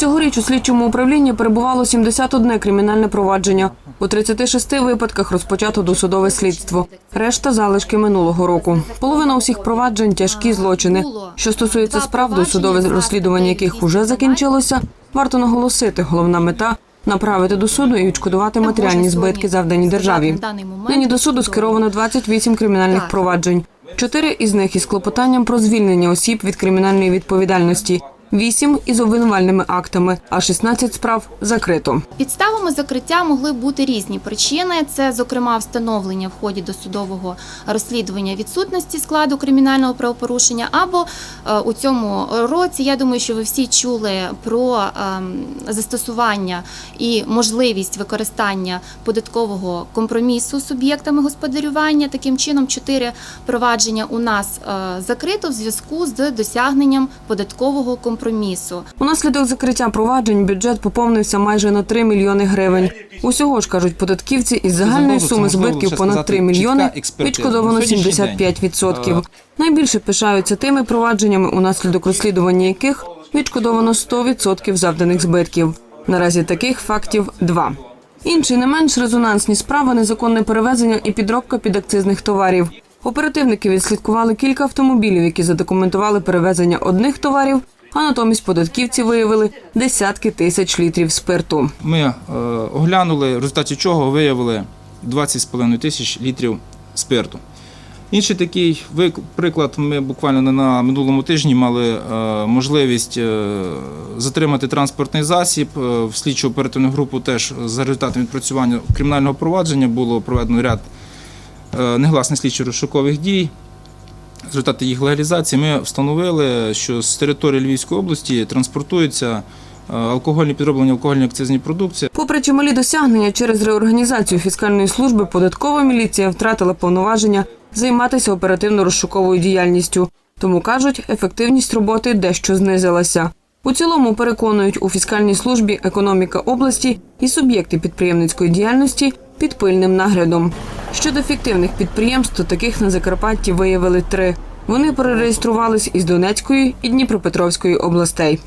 Цьогоріч у слідчому управлінні перебувало 71 кримінальне провадження. У 36 випадках розпочато досудове слідство. Решта залишки минулого року. Половина усіх проваджень тяжкі злочини. Що стосується справ, досудове розслідування яких уже закінчилося, варто наголосити, головна мета направити до суду і відшкодувати матеріальні збитки, завдані державі. Нині до суду скеровано 28 кримінальних проваджень. Чотири із них із клопотанням про звільнення осіб від кримінальної відповідальності, вісім із обвинувальними актами, а 16 справ закрито. Підставами закриття могли бути різні причини. Це, зокрема, встановлення в ході досудового розслідування відсутності складу кримінального правопорушення. Або е, у цьому році я думаю, що ви всі чули про ем, застосування і можливість використання податкового компромісу суб'єктами господарювання. Таким чином, чотири провадження у нас е, закрито в зв'язку з досягненням податкового компромісу. Унаслідок закриття проваджень бюджет поповнився майже на 3 мільйони гривень. Усього ж кажуть податківці, із загальної суми збитків понад сказати, 3 мільйони відшкодовано На сьогоднішній 75%. Е, Найбільше пишаються тими провадженнями, унаслідок розслідування яких відшкодовано 100% завданих збитків. Наразі таких фактів два. Інші не менш резонансні справи незаконне перевезення і підробка підакцизних товарів. Оперативники відслідкували кілька автомобілів, які задокументували перевезення одних товарів, а натомість податківці виявили десятки тисяч літрів спирту. Ми е, оглянули, в результаті чого виявили 20,5 тисяч літрів спирту. Інший такий приклад, ми буквально на- минулому тижні мали е, можливість е, затримати транспортний засіб. В слідчу оперативну групу теж за результатом відпрацювання кримінального провадження було проведено ряд негласних слідчих розшукових дій. Результати їх легалізації ми встановили, що з території Львівської області транспортуються е, алкогольні підроблені алкогольні акцизні продукції. Попри чималі досягнення через реорганізацію фіскальної служби, податкова міліція втратила повноваження займатися оперативно-розшуковою діяльністю. Тому кажуть, ефективність роботи дещо знизилася. У цілому переконують у фіскальній службі економіка області і суб'єкти підприємницької діяльності під пильним наглядом. Щодо фіктивних підприємств, то таких на Закарпатті виявили три. Вони перереєструвались із Донецької і Дніпропетровської областей.